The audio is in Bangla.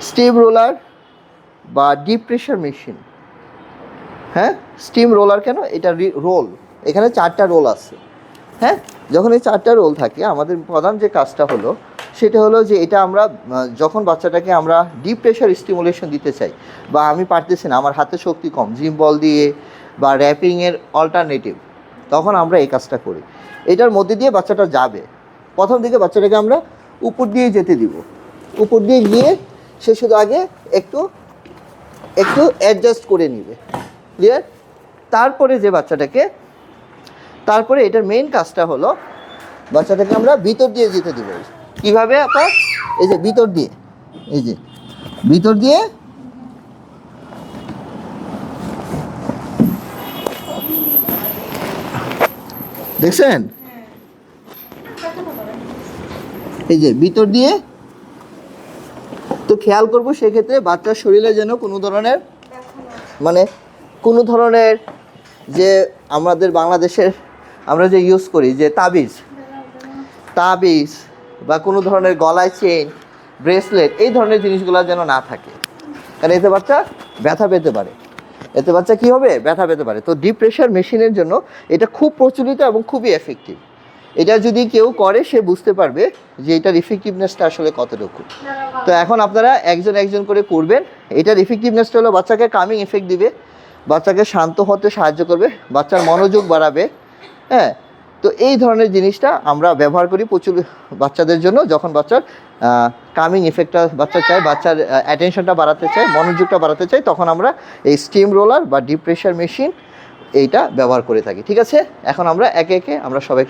Steam roller. বা ডিপ প্রেশার মেশিন। হ্যাঁ? স্টিম রোলার কেন? এটা রোল। এখানে চারটা রোল আছে। হ্যাঁ? যখন এই চারটা রোল থাকে, আমাদের প্রধান যে কাজটা হলো, সেটা হলো যে এটা আমরা যখন বাচ্চাটাকে আমরা ডিপ প্রেশার স্টিমুলেশন দিতে চাই, বা আমি পারতেছি না, আমার হাতে শক্তি কম, জিম বল দিয়ে বা র্যাপিংয়ের অল্টারনেটিভ, তখন আমরা এই কাজটা করি। এটার মধ্যে দিয়ে বাচ্চাটা যাবে। প্রথম দিকে বাচ্চাটাকে আমরা উপর দিয়ে যেতে দিব। উপর দিয়ে গিয়ে সে শুধু আগে একটু একটু অ্যাডজাস্ট করে নিবে। ক্লিয়ার তারপরে যে বাচ্চাটাকে, তারপরে এটার মেইন কাজটা হলো, বাচ্চাটাকে আমরা ভিতর দিয়ে যেতে দিব। কীভাবে আপা? এই যে ভিতর দিয়ে। এই যে, ভিতর দিয়ে দেখছেন? এই যে, ভিতর দিয়ে খেয়াল করব সেক্ষেত্রে বাচ্চার শরীরে যেন কোনো ধরনের মানে কোনো ধরনের যে আমাদের বাংলাদেশের আমরা যে ইউজ করি যে তাবিজ তাবিজ বা কোনো ধরনের গলায় চেইন ব্রেসলেট এই ধরনের জিনিসগুলো যেন না থাকে। কারণ এতে বাচ্চা ব্যথা পেতে পারে। এতে বাচ্চা কি হবে? ব্যথা পেতে পারে। তো ডিপ প্রেশার মেশিনের জন্য এটা খুব প্রচলিত এবং খুবই এফেক্টিভ এটা যদি কেউ করে, সে বুঝতে পারবে যে এটার ইফেক্টিভনেসটা আসলে কতটুকু। তো এখন আপনারা একজন একজন করে করবেন। এটার ইফেক্টিভনেসটা হলো বাচ্চাকে কামিং এফেক্ট দিবে, বাচ্চাকে শান্ত হতে সাহায্য করবে, বাচ্চার মনোযোগ বাড়াবে হ্যাঁ? তো এই ধরনের জিনিসটা আমরা ব্যবহার করি প্রচুর বাচ্চাদের জন্য, যখন বাচ্চার কামিং ইফেক্টটা বাচ্চা চায়, বাচ্চার অ্যাটেনশনটা বাড়াতে চায়, মনোযোগটা বাড়াতে চায়, তখন আমরা এই স্টিম রোলার বা ডিপ প্রেশার মেশিন এইটা ব্যবহার করে থাকি। ঠিক আছে? এখন আমরা একে একে আমরা সবাই